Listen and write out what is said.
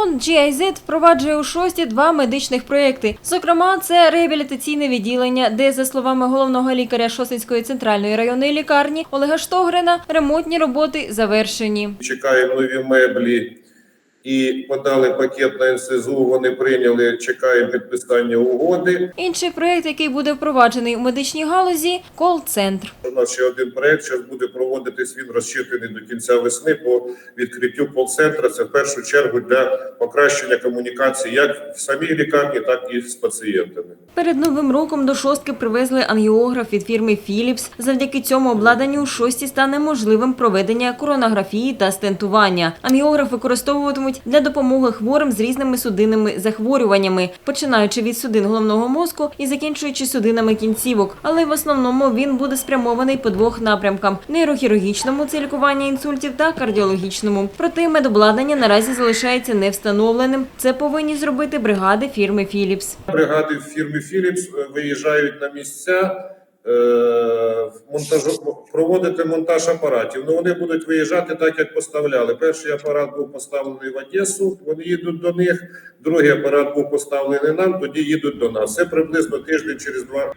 Фонд GIZ впроваджує у шості два медичних проєкти. Зокрема, це реабілітаційне відділення, де, за словами головного лікаря Шосинської центральної районної лікарні Олега Штогрина, ремонтні роботи завершені. чекаємо нові меблі і подали пакет на НСЗУ. Вони прийняли, чекаємо підписання угоди. Інший проєкт, який буде впроваджений у медичній галузі кол-центр. У нас ще один проект зараз буде проводитись. Він розчитаний до кінця весни по відкриттю кол-центру. Це в першу чергу для покращення комунікації як в самій лікарні, так і з пацієнтами. Перед новим роком до шостки привезли ангіограф від фірми Philips. Завдяки цьому обладнанню у шості стане можливим проведення коронографії та стентування. Ангіограф використовуватимуть для допомоги хворим з різними судинними захворюваннями, починаючи від судин головного мозку і закінчуючи судинами кінцівок. Але в основному він буде спрямований по двох напрямкам: нейрохірургічному це лікування інсультів та кардіологічному. Проте медобладнання наразі залишається невстановленим. Це повинні зробити бригади фірми Philips. Бригади фірмі Philips е, виїжджають на місця. Е, Монтажу проводити монтаж апаратів. Ну вони будуть виїжджати так, як поставляли. Перший апарат був поставлений в Одесу. Вони їдуть до них. Другий апарат був поставлений нам. Тоді їдуть до нас. Це приблизно тиждень через два